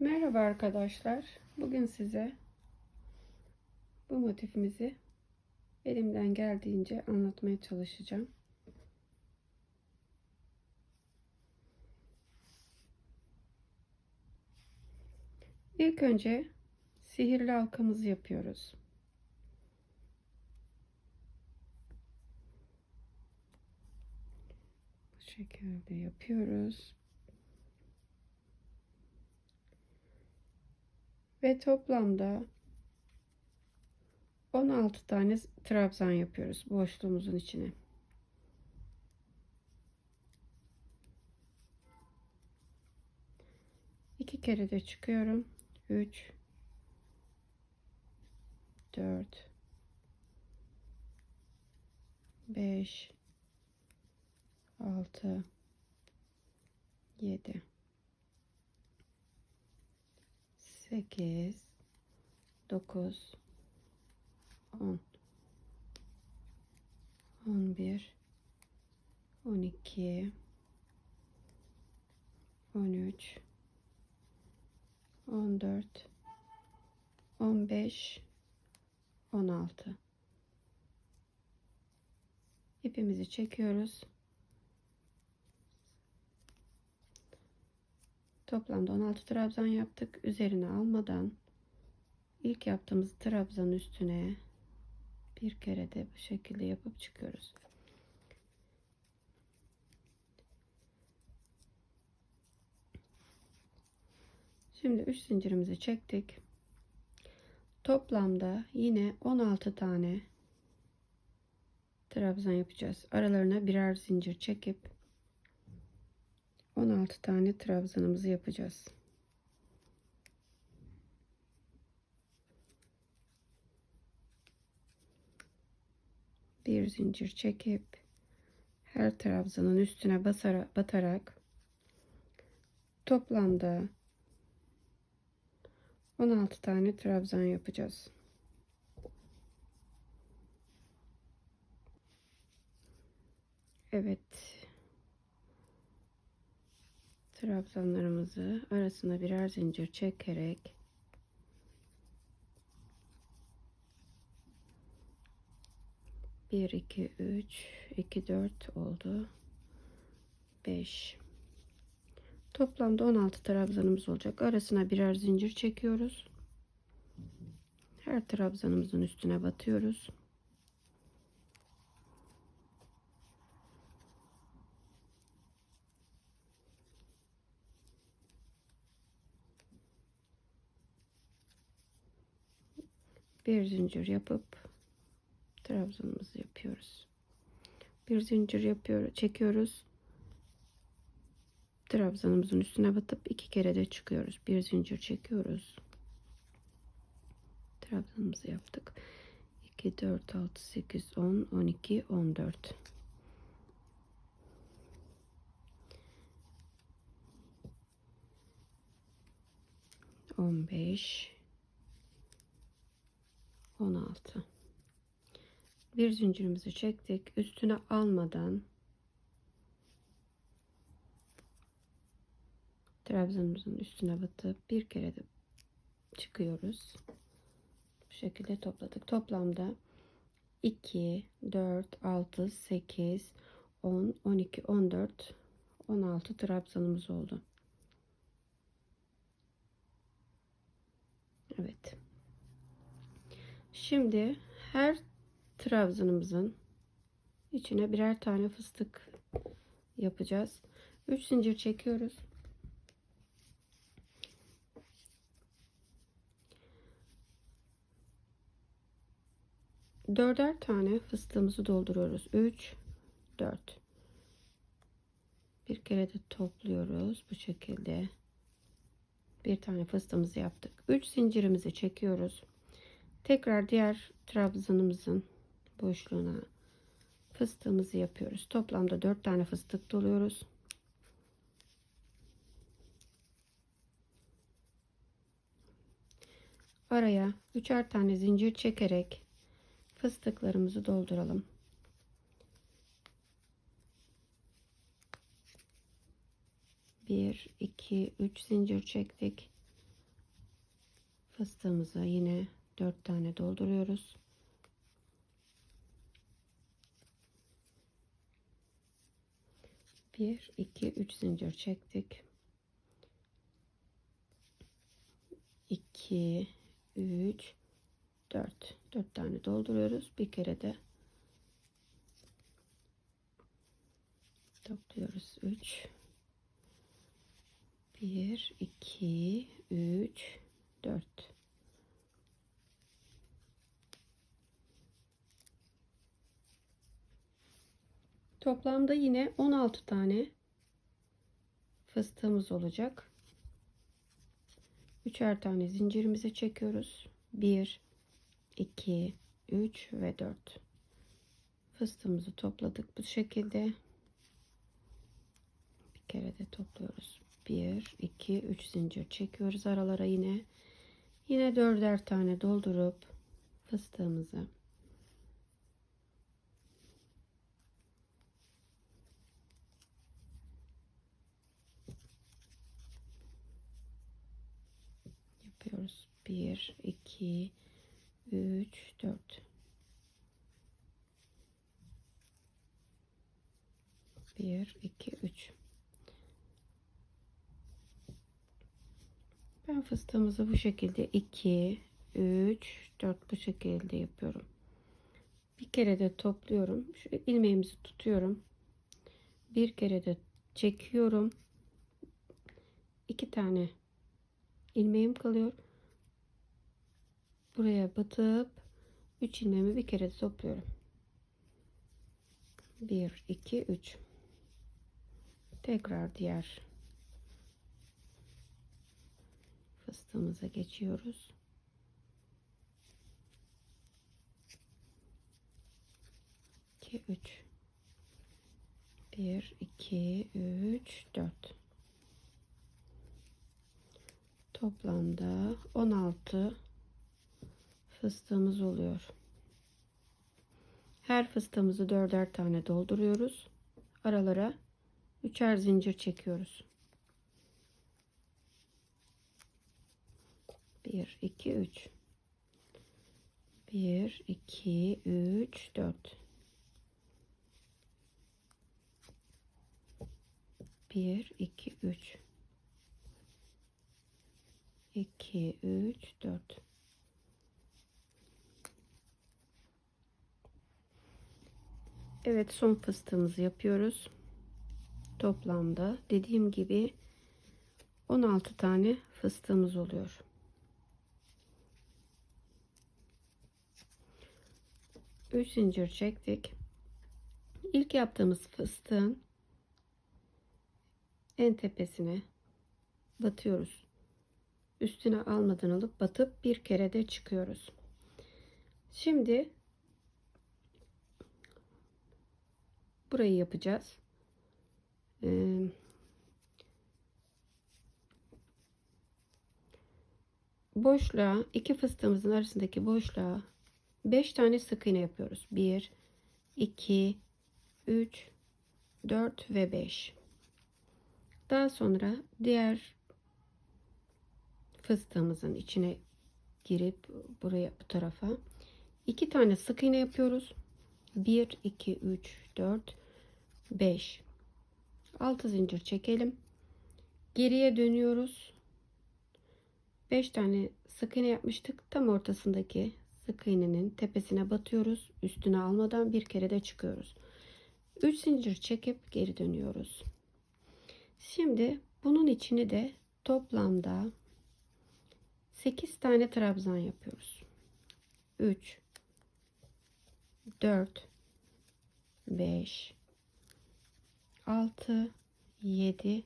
Merhaba arkadaşlar. Bugün size bu motifimizi elimden geldiğince anlatmaya çalışacağım. İlk önce sihirli halkamızı yapıyoruz. Bu şekilde yapıyoruz. Ve toplamda 16 tane trabzan yapıyoruz boşluğumuzun içine. İki kere de çıkıyorum. 3 4 5 6 7 8 9 10 11 12 13 14 15 16 ipimizi çekiyoruz. Toplamda 16 trabzan yaptık. Üzerine almadan ilk yaptığımız trabzanın üstüne bir kere de bu şekilde yapıp çıkıyoruz. Şimdi 3 zincirimizi çektik. Toplamda yine 16 tane trabzan yapacağız. Aralarına birer zincir çekip 16 tane trabzanımızı yapacağız. Bir zincir çekip her trabzanın üstüne basarak batarak toplamda 16 tane trabzan yapacağız. Evet. Trabzanlarımızı arasına birer zincir çekerek bir iki üç iki dört oldu. Beş. Toplamda 16 trabzanımız olacak. Arasına birer zincir çekiyoruz. Her trabzanımızın üstüne batıyoruz. Bir zincir yapıp trabzanımızı yapıyoruz. Bir zincir yapıyor, çekiyoruz trabzanımızın üstüne batıp iki kere de çıkıyoruz. Bir zincir çekiyoruz. Trabzanımızı yaptık. 2 4 6 8 10 12 14 15 16 bir zincirimizi çektik üstüne almadan trabzanımızın üstüne batıp bir kere de çıkıyoruz. Bu şekilde topladık. Toplamda 2, 4, 6, 8, 10, 12, 14, 16 trabzanımız oldu. Evet. Şimdi her trabzanımızın içine birer tane fıstık yapacağız. 3 zincir çekiyoruz. dörder tane fıstığımızı dolduruyoruz. 3 4 bir kere de topluyoruz bu şekilde. Bir tane fıstığımızı yaptık. 3 zincirimizi çekiyoruz. Tekrar diğer trabzanımızın boşluğuna fıstığımızı yapıyoruz. Toplamda 4 tane fıstık doluyoruz. Araya üçer tane zincir çekerek fıstıklarımızı dolduralım. Bir, iki, üç zincir çektik. Fıstığımıza yine 4 tane dolduruyoruz. Bir, iki, üç zincir çektik. 2 3 4 4 tane dolduruyoruz. Bir kere de topluyoruz. 3 1 2 3 4 Toplamda yine 16 tane fıstığımız olacak. Üçer tane zincirimizi çekiyoruz. 1 2 3 ve 4 fıstığımızı topladık bu şekilde bir kere de topluyoruz 1 2 3 zincir çekiyoruz aralara yine yine dörder tane doldurup fıstığımızı yapıyoruz. 1 2 3 4 1 2 3 ben fıstığımızı bu şekilde 2 3 4 bu şekilde yapıyorum. Bir kere de topluyorum. Şu ilmeğimizi tutuyorum. Bir kere de çekiyorum. İki tane ilmeğim kalıyor buraya batıp 3 ilmeğimi bir kere topluyorum. 1 2 3 tekrar diğer fıstığımıza geçiyoruz. İki üç. Bir iki üç dört. Toplamda 16 fıstığımız oluyor. Her fıstığımızı dörder tane dolduruyoruz. Aralara üçer zincir çekiyoruz. 1 2 3 1 2 3 4 1 2 3 2 3 4 Evet son fıstığımızı yapıyoruz. Toplamda dediğim gibi 16 tane fıstığımız oluyor. Üç zincir çektik. İlk yaptığımız fıstığın en tepesine batıyoruz. Üstüne almadan alıp batıp bir kere de çıkıyoruz. Şimdi burayı yapacağız. Ee, boşluğa iki fıstığımızın arasındaki boşluğa 5 tane sık iğne yapıyoruz. 1 2 3 4 ve 5. Daha sonra diğer fıstığımızın içine girip buraya bu tarafa iki tane sık iğne yapıyoruz. 1 2 3 4 5 6 zincir çekelim. Geriye dönüyoruz. 5 tane sık iğne yapmıştık. Tam ortasındaki sık iğnenin tepesine batıyoruz. Üstüne almadan bir kere de çıkıyoruz. 3 zincir çekip geri dönüyoruz. Şimdi bunun içini de toplamda 8 tane trabzan yapıyoruz. 3 4 5 6 7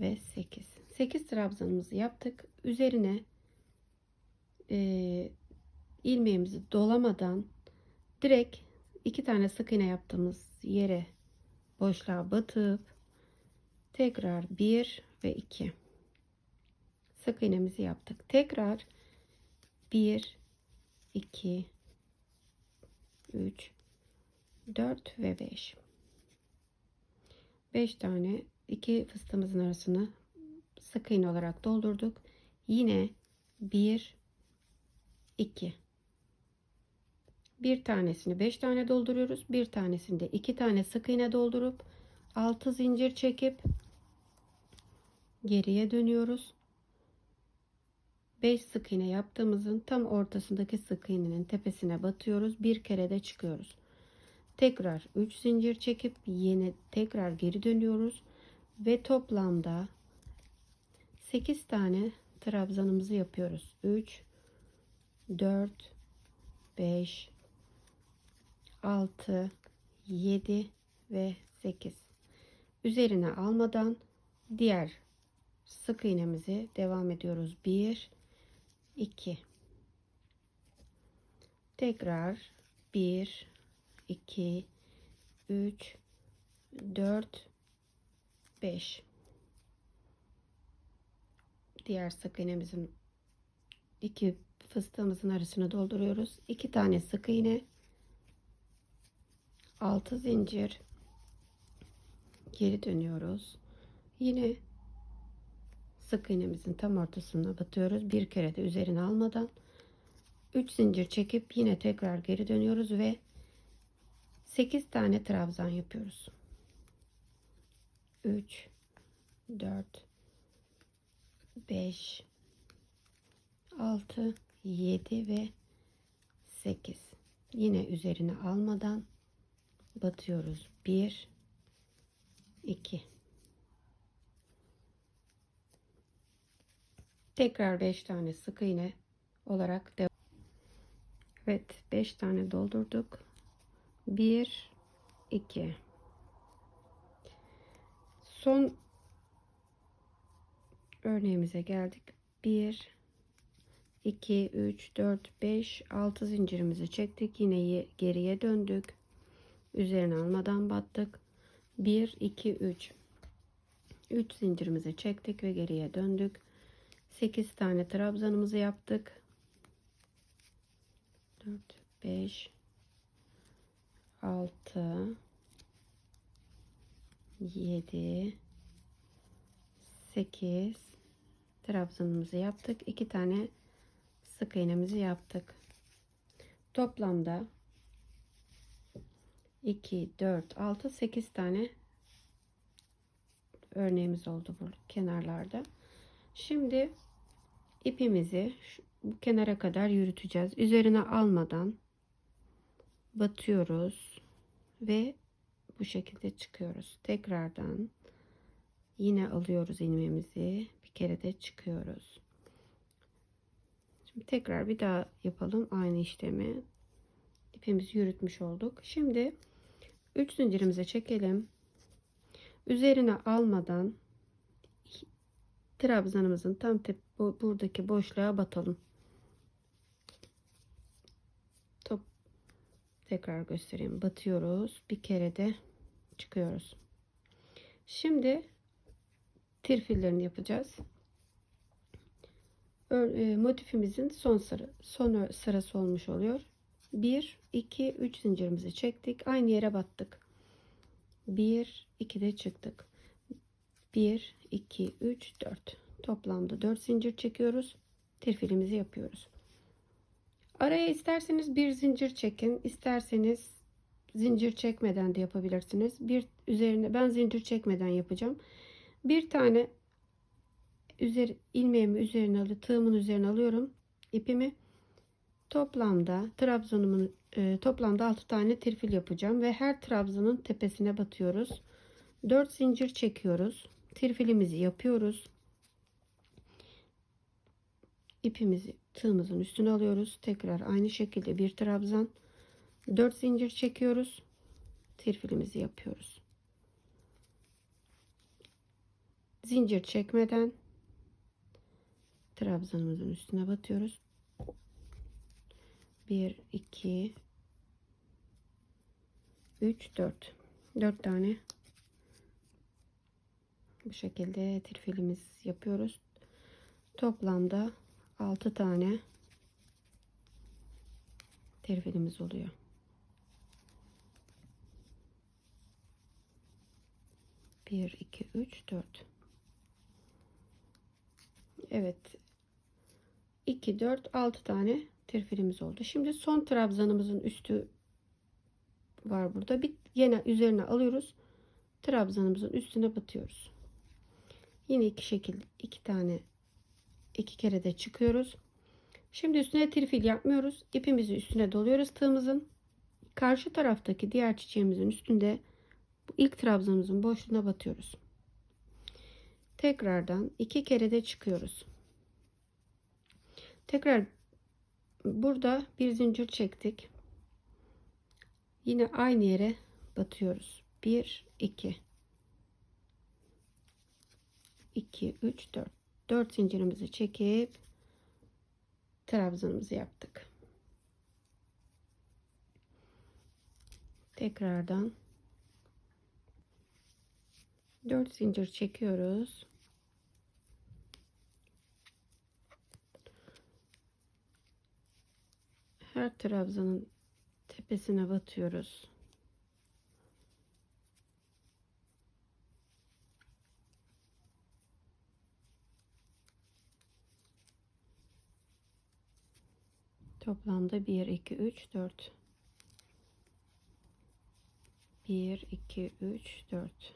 ve 8 8 trabzanımızı yaptık. Üzerine e, ilmeğimizi dolamadan direkt iki tane sık iğne yaptığımız yere boşluğa batıp tekrar 1 ve 2 sık iğnemizi yaptık. Tekrar 1 2 3 4 ve 5 5 tane iki fıstığımızın arasını sık iğne olarak doldurduk yine 1 2 bir tanesini 5 tane dolduruyoruz. Bir tanesinde 2 tane sık iğne doldurup 6 zincir çekip geriye dönüyoruz. 5 sık iğne yaptığımızın tam ortasındaki sık iğnenin tepesine batıyoruz. Bir kere de çıkıyoruz. Tekrar 3 zincir çekip yine tekrar geri dönüyoruz ve toplamda 8 tane trabzanımızı yapıyoruz. 3 4 5 6 7 ve 8 üzerine almadan diğer sık iğnemizi devam ediyoruz 1 2 tekrar 1 2 3 4 5 diğer sık iğnemizin iki fıstığımızın arasını dolduruyoruz. 2 tane sık iğne 6 zincir geri dönüyoruz. Yine sık iğnemizin tam ortasına batıyoruz. Bir kere de üzerine almadan 3 zincir çekip yine tekrar geri dönüyoruz ve 8 tane trabzan yapıyoruz. 3 4 5 6 7 ve 8 yine üzerine almadan batıyoruz 1 2 tekrar 5 tane sık iğne olarak devam. Evet 5 tane doldurduk. 1 2 son örneğimize geldik. 1 2 3 4 5 6 zincirimizi çektik. Yine geriye döndük. Üzerine almadan battık. 1 2 3 3 zincirimizi çektik ve geriye döndük 8 tane trabzanımızı yaptık. 4 5 6 7 8 trabzanımızı yaptık. 2 tane sık iğnemizi yaptık. Toplamda 2 4 6 8 tane örneğimiz oldu bu kenarlarda şimdi ipimizi bu kenara kadar yürüteceğiz. Üzerine almadan batıyoruz ve bu şekilde çıkıyoruz. Tekrardan yine alıyoruz ilmeğimizi. Bir kere de çıkıyoruz. Şimdi tekrar bir daha yapalım aynı işlemi. İpimizi yürütmüş olduk. Şimdi 3 zincirimize çekelim. Üzerine almadan trabzanımızın tam tep bu, buradaki boşluğa batalım. Top tekrar göstereyim. Batıyoruz. Bir kere de çıkıyoruz. Şimdi tirfillerini yapacağız. E, motifimizin son sıra son sırası olmuş oluyor. 1 2 3 zincirimizi çektik. Aynı yere battık. 1 2 de çıktık 1 2 3 4 toplamda 4 zincir çekiyoruz. Tirfilimizi yapıyoruz. Araya isterseniz bir zincir çekin. İsterseniz zincir çekmeden de yapabilirsiniz. Bir üzerine ben zincir çekmeden yapacağım. Bir tane üzeri ilmeğimi üzerine alıp tığımın üzerine alıyorum ipimi. Toplamda trabzonumun e, toplamda 6 tane tirfil yapacağım ve her trabzanın tepesine batıyoruz. 4 zincir çekiyoruz tirfilimizi yapıyoruz. İpimizi tığımızın üstüne alıyoruz. Tekrar aynı şekilde bir trabzan 4 zincir çekiyoruz. Tirfilimizi yapıyoruz. Zincir çekmeden trabzanımızın üstüne batıyoruz. 1 2 3 4 4 tane bu şekilde tirfilimiz yapıyoruz toplamda 6 tane tirfilimiz oluyor bir iki üç dört evet 2 4 6 tane Tirfilimiz oldu. Şimdi son trabzanımızın üstü var burada. Bir yine üzerine alıyoruz. Trabzanımızın üstüne batıyoruz. Yine iki şekilde iki tane iki kere de çıkıyoruz. Şimdi üstüne trifil yapmıyoruz. İpimizi üstüne doluyoruz tığımızın. Karşı taraftaki diğer çiçeğimizin üstünde ilk trabzanımızın boşluğuna batıyoruz. Tekrardan iki kere de çıkıyoruz. Tekrar burada bir zincir çektik. Yine aynı yere batıyoruz. 1 2 2 3 4 4 zincirimizi çekip trabzanımızı yaptık. Tekrardan 4 zincir çekiyoruz. Her trabzanın tepesine batıyoruz. Toplamda 1 2 3 4 1 2 3 4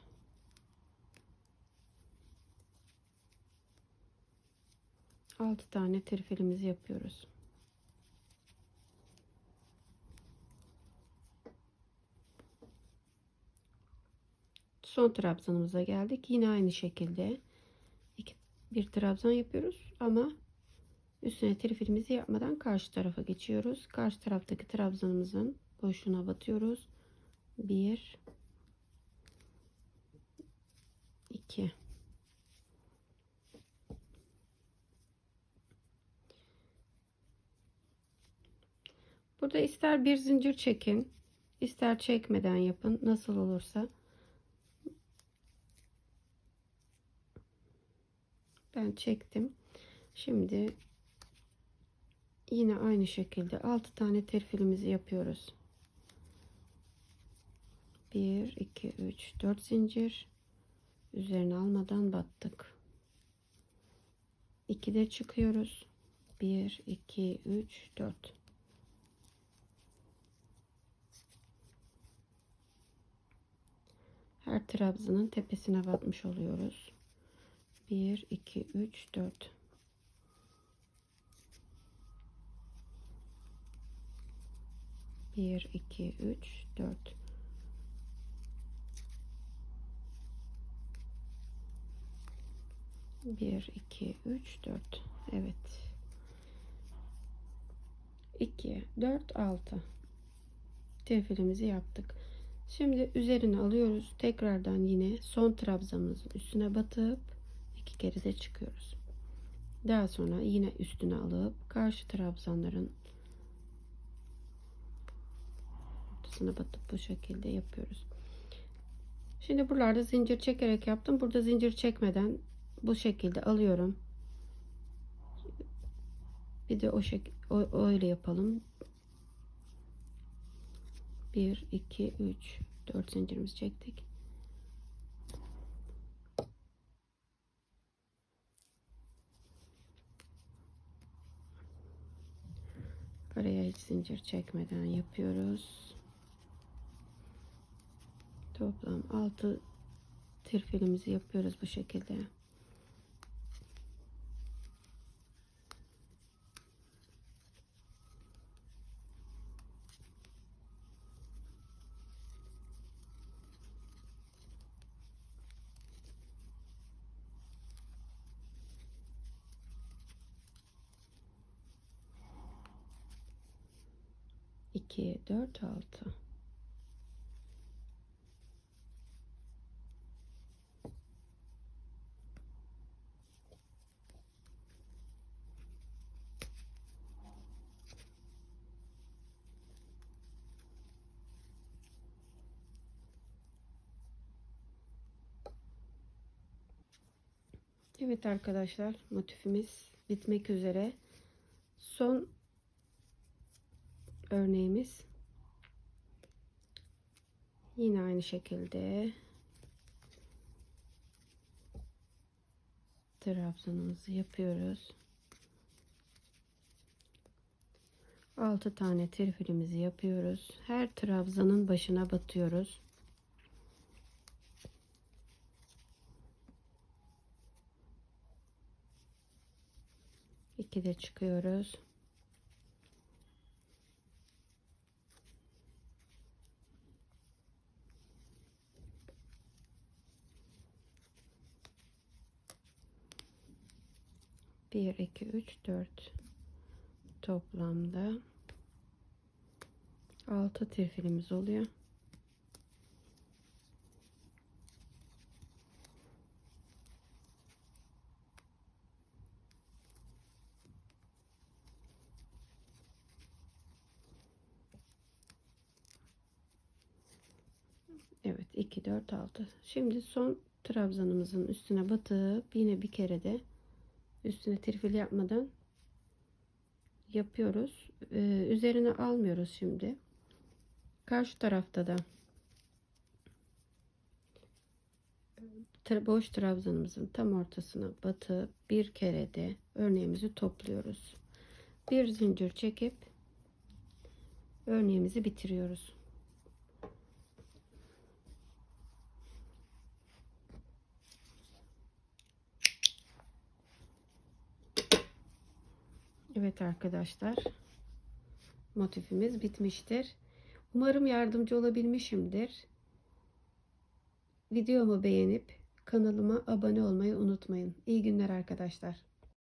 6 tane trifilimizi yapıyoruz. Son trabzanımıza geldik. Yine aynı şekilde iki, bir trabzan yapıyoruz ama üstüne trifilimizi yapmadan karşı tarafa geçiyoruz. Karşı taraftaki trabzanımızın boşluğuna batıyoruz. 1 2 Burada ister bir zincir çekin, ister çekmeden yapın. Nasıl olursa. Ben çektim. Şimdi yine aynı şekilde 6 tane terfilimizi yapıyoruz. 1 2 3 4 zincir üzerine almadan battık. 2 de çıkıyoruz. 1 2 3 4 Her trabzanın tepesine batmış oluyoruz. 1 2 3 4 1 2 3 4 1 2 3 4 Evet. 2 4 6 tefilimizi yaptık. Şimdi üzerine alıyoruz. Tekrardan yine son trabzamızın üstüne batıp iki kere de çıkıyoruz. Daha sonra yine üstüne alıp karşı trabzanların ortasına batıp bu şekilde yapıyoruz şimdi buralarda zincir çekerek yaptım burada zincir çekmeden bu şekilde alıyorum. Bir de o şekilde öyle yapalım. 1 2 3 4 zincirimizi çektik. Araya hiç zincir çekmeden yapıyoruz. Toplam 6 tirfilimizi yapıyoruz bu şekilde. iki dört altı Evet arkadaşlar motifimiz bitmek üzere. Son örneğimiz yine aynı şekilde trabzanımızı yapıyoruz. 6 tane trifilimizi yapıyoruz. Her trabzanın başına batıyoruz. İki de çıkıyoruz. Bir, iki, üç, dört. Toplamda 6 trifilimiz oluyor. Evet 2 4 6. Şimdi son trabzanımızın üstüne batıp yine bir kere de üstüne trifil yapmadan yapıyoruz. Ee, üzerine almıyoruz şimdi. Karşı tarafta da boş trabzanımızın tam ortasına batıp bir kere de örneğimizi topluyoruz. Bir zincir çekip örneğimizi bitiriyoruz. Evet arkadaşlar. Motifimiz bitmiştir. Umarım yardımcı olabilmişimdir. Videomu beğenip kanalıma abone olmayı unutmayın. İyi günler arkadaşlar.